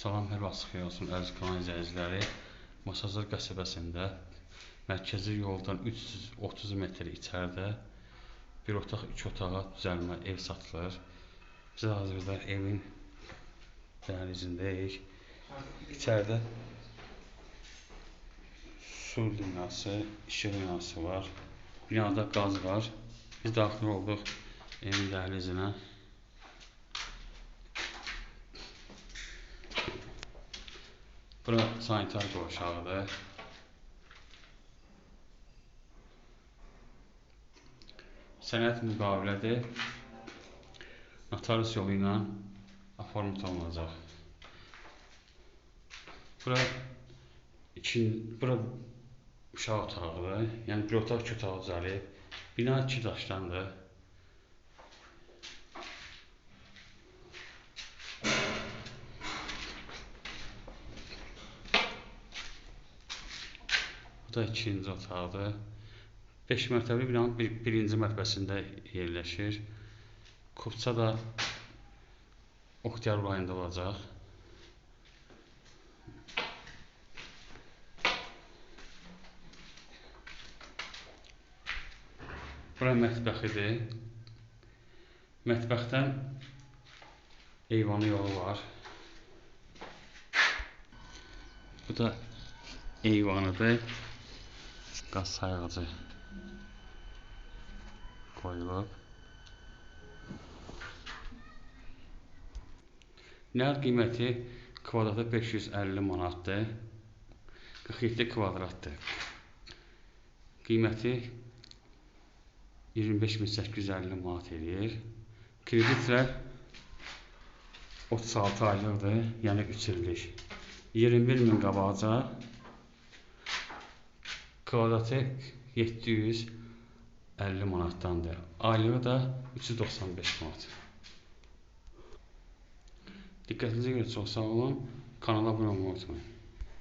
Salam, hər vaxt xeyir olsun əziz kanal izləyiciləri. Masazır qəsəbəsində mərkəzi yoldan 330 metr içəridə bir otaq, iki otağa düzəlmə ev satılır. Biz hazırda evin dəhlizindəyik. İçəridə su liniyası, işıq liniyası var. Binada qaz var. Biz daxil olduq evin dəhlizinə. Bura sanitar qovşağıdır. Sənəd müqavilədir. Notarius yolu ilə oformit olunacaq. Bura iki, bura uşaq otağıdır. Yəni bir otaq, iki otaq düzəlib. Bina iki daşdandır. Bu da ikinci otaqdır. 5 mərtəbəli binanın bir, birinci mərtəbəsində yerləşir. Kupça da Oxtiyar rayonunda olacaq. Bura mətbəxidir. Mətbəxdən eyvanı yolu var. Bu da eyvanıdır qaz sayğacı qoyulub. Nəqd qiyməti kvadratı 550 manatdır. 47 kvadratdır. Qiyməti 25850 manat eləyir. Kreditlər 36 aylıqdır, yəni 3 illik. 21 min qabaca kvadratı 750 manatdandır. Aylığı da 395 manat. Diqqətinizə görə çox sağ olun. Kanala abunə olmayı unutmayın.